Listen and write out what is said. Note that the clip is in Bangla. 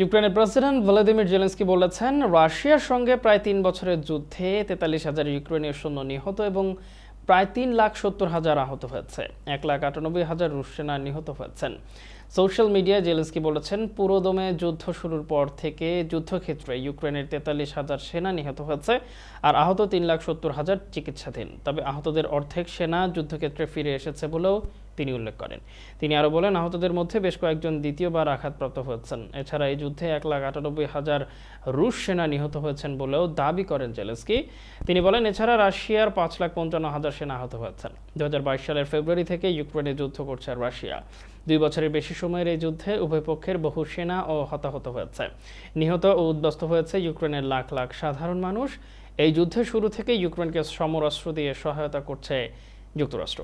ইউক্রেনের প্রেসিডেন্ট ভ্লাদিমির জেলেন্সকি বলেছেন, রাশিয়ার সঙ্গে প্রায় তিন বছরের যুদ্ধে তেতাল্লিশ হাজার ইউক্রেনীয় সৈন্য নিহত এবং প্রায় তিন লাখ সত্তর হাজার আহত হয়েছে। এক লাখ আটানব্বই হাজার রুশ সেনা নিহত হয়েছেন। সোশ্যাল মিডিয়ায় জেলেন্সকি বলেছেন, পুরোদমে যুদ্ধ শুরুর পর থেকে যুদ্ধক্ষেত্রে ইউক্রেনের তেতাল্লিশ হাজার সেনা নিহত হয়েছে আর আহত তিন লাখ সত্তর হাজার চিকিৎসাধীন। তবে আহতদের অর্ধেক সেনা যুদ্ধক্ষেত্রে ফিরে এসেছে বলেও তিনি উল্লেখ করেন। তিনি আরও বলেন, আহতদের মধ্যে বেশ কয়েকজন দ্বিতীয়বার আঘাতপ্রাপ্ত হয়েছেন। এছাড়া এই যুদ্ধে এক লাখ আটানব্বই হাজার রুশ সেনা নিহত হয়েছেন বলেও দাবি করেন জেলেস্কি তিনি বলেন, এছাড়া রাশিয়ার পাঁচ লাখ পঞ্চান্ন হাজার সেনা আহত হয়েছেন। দু সালের ফেব্রুয়ারি থেকে ইউক্রেনে যুদ্ধ করছে রাশিয়া। দুই বছরের বেশি সময়ের এই যুদ্ধে উভয় পক্ষের বহু সেনা ও হতাহত হয়েছে। নিহত ও উদ্বস্ত হয়েছে ইউক্রেনের লাখ লাখ সাধারণ মানুষ। এই যুদ্ধের শুরু থেকে ইউক্রেনকে সমরাস্ত্র দিয়ে সহায়তা করছে যুক্তরাষ্ট্র।